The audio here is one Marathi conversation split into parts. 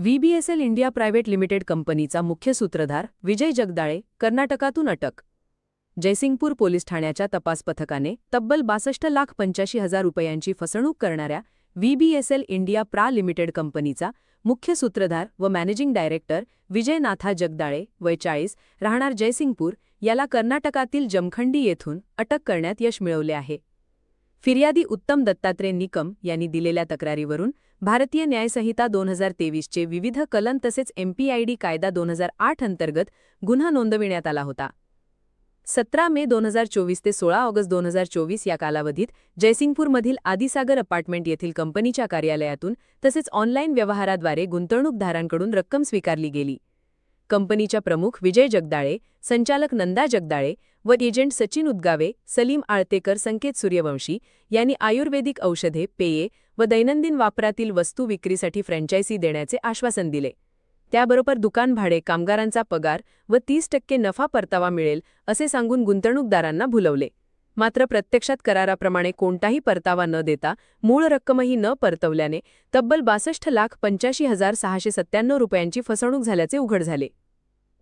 व्हीबीएसएल इंडिया प्रायव्हेट लिमिटेड कंपनीचा मुख्य सूत्रधार विजय जगदाळे कर्नाटकातून अटक. जयसिंगपूर पोलीस ठाण्याच्या तपास पथकाने तब्बल बासष्ट लाख पंच्याऐंशी हजार रुपयांची फसवणूक करणाऱ्या व्हीबीएसएल इंडिया प्रा लिमिटेड कंपनीचा मुख्य सूत्रधार व मॅनेजिंग डायरेक्टर विजयनाथा जगदाळे वय चाळीस राहणार जयसिंगपूर याला कर्नाटकातील जमखंडी येथून अटक करण्यात यश मिळवले आहे. फिर्यादी उत्तम दत्तात्रय निकम यांनी दिलेल्या तक्रारीवरून भारतीय न्यायसंहिता दोन हजार तेवीसचे विविध कलन तसेच एमपीआयडी कायदा दोन हजार आठ अंतर्गत गुन्हा नोंदविण्यात आला होता. सतरा मे दोन हजार चोवीस ते सोळा ऑगस्ट दोन हजार चोवीस या कालावधीत जयसिंगपूरमधील आदिसागर अपार्टमेंट येथील कंपनीच्या कार्यालयातून तसेच ऑनलाईन व्यवहाराद्वारे गुंतवणूकदारांकडून रक्कम स्वीकारली गेली. कंपनीच्या प्रमुख विजय जगदाळे संचालक नंदा जगदाळे व एजंट सचिन उद्गावे सलीम आळतेकर संकेत सूर्यवंशी यांनी आयुर्वेदिक औषधे पेये व दैनंदिन वापरातील वस्तू विक्रीसाठी फ्रँचायझी देण्याचे आश्वासन दिले. त्याबरोबर दुकान भाडे कामगारांचा पगार व तीस टक्के नफा परतावा मिळेल असे सांगून गुंतवणूकदारांना भुलवले. मात्र प्रत्यक्षात कराराप्रमाणे कोणताही परतावा न देता मूळ रक्कमही न परतवल्याने तब्बल बासष्ट लाख पंच्याऐंशी हजार सहाशे सत्त्याण्णव रुपयांची फसवणूक झाल्याचे उघड झाले.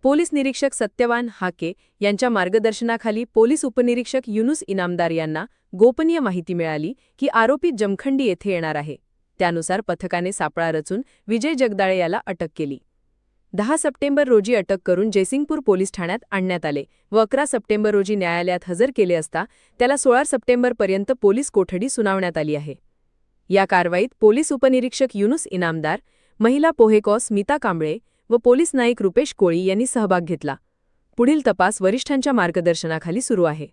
पोलीस निरीक्षक सत्यवान हाके यांच्या मार्गदर्शनाखाली पोलीस उपनिरीक्षक युनुस इनामदार यांना गोपनीय माहिती मिळाली की आरोपी जमखंडी येथे येणार आहे. त्यानुसार पथकाने सापळा रचून विजय जगदाळे याला अटक केली. दहा सप्टेंबर रोजी अटक करून जयसिंगपूर पोलीस ठाण्यात आणण्यात आले व अकरा सप्टेंबर रोजी न्यायालयात हजर केले असता त्याला सोळा सप्टेंबरपर्यंत पोलीस कोठडी सुनावण्यात आली आहे. या कारवाईत पोलीस उपनिरीक्षक युनुस इनामदार महिला पोहेकॉस स्मिता कांबळे व पोलीस नाईक रुपेश कोळी यांनी सहभाग घेतला. पुढील तपास वरिष्ठांच्या मार्गदर्शनाखाली सुरू आहे.